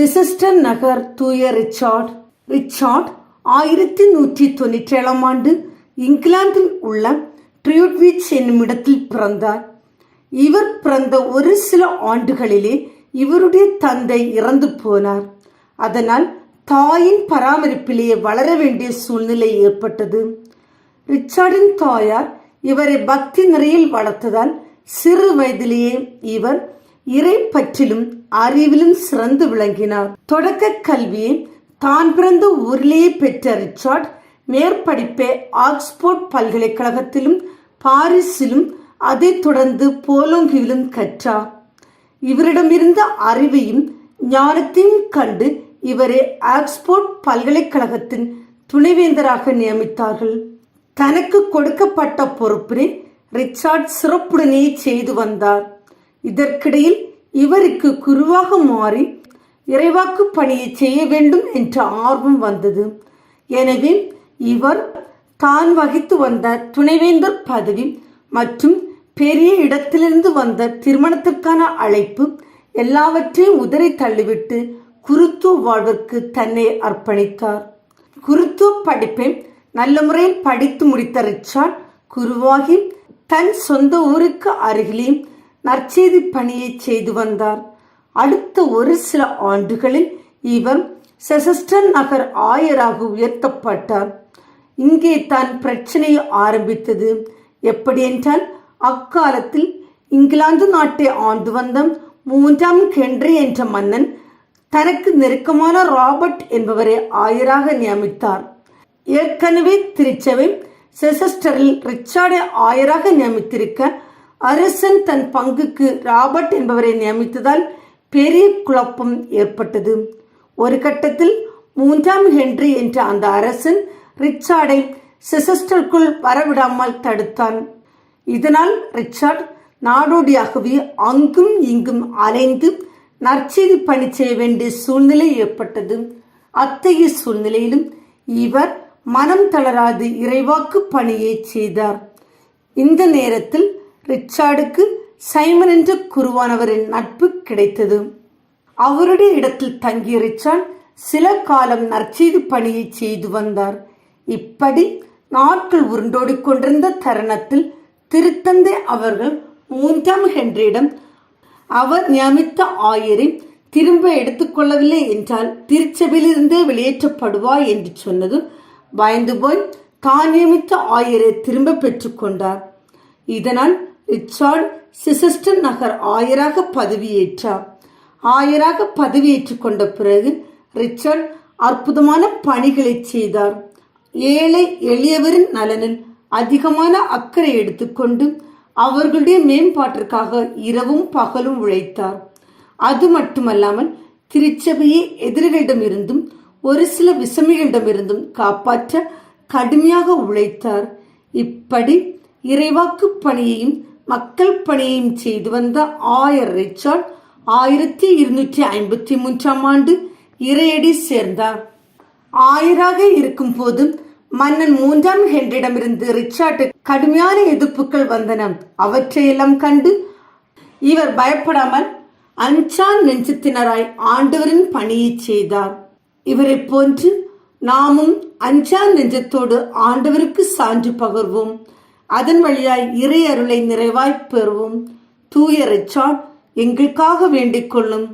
சிசிஸ்டன் நகர் தூய Richard. Richard ஆயிரத்தி நூற்றி தொண்ணூற்றி ஏழாம் ஆண்டு இங்கிலாந்தில் உள்ள ட்ரியூட்விச் என்னும் இடத்தில் பிறந்தார். இவர் பிறந்த ஒரு சில ஆண்டுகளிலே இவருடைய தந்தை இறந்து போனார். அதனால் தாயின் பராமரிப்பிலேயே வளர வேண்டிய சூழ்நிலை ஏற்பட்டது. ரிச்சார்டின் தாயார் இவரை பக்தி நிறையில் வளர்த்ததால் சிறு வயதிலேயே இவர் இறை பற்றிலும் அறிவிலும் சிறந்து விளங்கினார். தொடக்க கல்வியை தான் பிறந்த ஊரிலேயே பெற்ற ரிச்சார்ட் மேற்படிப்பை ஆக்ஸ்போர்ட் பல்கலைக்கழகத்திலும் பாரிஸிலும் அதைத் தொடர்ந்து போலோங்கிலும் கற்றார். இவரிடமிருந்த அறிவையும் ஞானத்தையும் கண்டு இவரை ஆக்ஸ்போர்ட் பல்கலைக்கழகத்தின் துணைவேந்தராக நியமித்தார்கள். தனக்கு கொடுக்கப்பட்ட பொறுப்பினை ரிச்சார்ட் சிறப்புடனே செய்து வந்தார். இதற்கிடையில் இவருக்கு குருவாக மாறி இறைவாக்கு பணியை செய்ய வேண்டும் என்ற ஆர்வம் வந்தது. எனவே இவர் தான் வகித்து வந்த துணைவேந்தர் பதவி மற்றும் பெரிய இடத்திலிருந்து வந்த திருமணத்திற்கான அழைப்பு எல்லாவற்றையும் உதறி தள்ளிவிட்டு குருத்துவ வாழ்விற்கு தன்னை அர்ப்பணித்தார். குருத்துவ படிப்பை நல்ல முறையில் படித்து முடித்த ரிச்சார்ட் குருவாகி தன் சொந்த ஊருக்கு அருகிலே நற்செய்தி பணியை செய்து வந்தார். அடுத்த ஒரு சில ஆண்டுகளில் இவர் செசஸ்டன் நகர் ஆயராக உயர்த்தப்பட்டார். இங்கே தான் பிரச்சனை ஆரம்பித்தது. எப்படி என்றால் அக்காலத்தில் இங்கிலாந்து நாட்டை ஆண்டு வந்த மூன்றாம் கென்றி என்ற மன்னன் தனக்கு நெருக்கமான ராபர்ட் என்பவரை ஆயராக நியமித்தார். ஏற்கனவே திருச்சபை செசஸ்டரில் ரிச்சார்டை ஆயராக நியமித்திருக்க அரசன் தன் பங்குக்கு ராபர்ட் என்பவரை நியமித்ததால் பெரிய குழப்பம் ஏற்பட்டது. ஒரு கட்டத்தில் மூன்றாம் ஹென்றி என்ற அந்த அரசன் ரிச்சார்டை செசஸ்டருக்குள் வரவிடாமல் தடுத்தான். இதனால் ரிச்சார்ட் நாடோடியாகவே அங்கும் இங்கும் அலைந்து நற்செய்தி பணி செய்ய வேண்டிய சூழ்நிலை ஏற்பட்டது. அத்தகைய சூழ்நிலையிலும் இவர் மனம் தளராது இறைவாக்கு பணியை செய்தார். இந்த நேரத்தில் ரிச்சார்டுக்கு சைமன் என்ற குருவானவரின் நட்பு கிடைத்தது. அவருடைய இடத்தில் தங்கிய ரிச்சார்ட் சில காலம் நற்செய்து பணியை செய்து வந்தார். இப்படி நாட்கள் உருண்டோடிக் கொண்டிருந்த தருணத்தில் திருத்தந்தை அவர்கள் மூன்றாம் ஹென்ரியிடம் அவர் நியமித்த ஆயரை திரும்ப எடுத்துக்கொள்ளவில்லை என்றால் திருச்சபையிலிருந்தே வெளியேற்றப்படுவாய் என்று சொன்னதும் பயந்து போய் தான் நியமித்த ஆயரை திரும்ப பெற்றுக்கொண்டார் இதனால் ரிச்சார்ட் சிசிஸ்டன் நகர் ஆயராக பதவியேற்றார் ஆயராக பதவியேற்று கொண்ட பிறகு ரிச்சர்ட் அற்புதமான பணிகளை செய்தார். ஏழை எளியவரின் நலனில் அதிகமான அக்கறை எடுத்துக்கொண்டு அவர்களுடைய மேம்பாட்டிற்காக இரவும் பகலும் உழைத்தார். அது மட்டுமல்லாமல் திருச்சபையை எதிரிகளிடமிருந்தும் ஒரு சில விசமிகளிடமிருந்தும் காப்பாற்ற கடுமையாக உழைத்தார். இப்படி இறைவாக்கு பணியையும் மக்கள் பணியையும் செய்து வந்த ஆயர் ரிச்சார்ட் ஆயிரத்தி இருநூற்றி ஐம்பத்தி மூன்றாம் ஆண்டு இறையடி சேர்ந்தார். ஆயராக இருக்கும் போதும் மன்னன் மூன்றாம் ஹென்றிடமிருந்து ரிச்சார்டு கடுமையான எதிர்ப்புகள் வந்தன. அவற்றையெல்லாம் கண்டு இவர் பயப்படாமல் அஞ்சான் நெஞ்சத்தினராய் ஆண்டவரின் பணியை செய்தார். இவரை போன்று நாமும் அஞ்சான் நெஞ்சத்தோடு ஆண்டவருக்கு சான்று பகர்வோம். அதன் வழியாய் இறை அருளை நிறைவாய் பெறுவோம். தூய ரிச்சார்ட் எங்களுக்காக வேண்டிக் கொள்ளும்.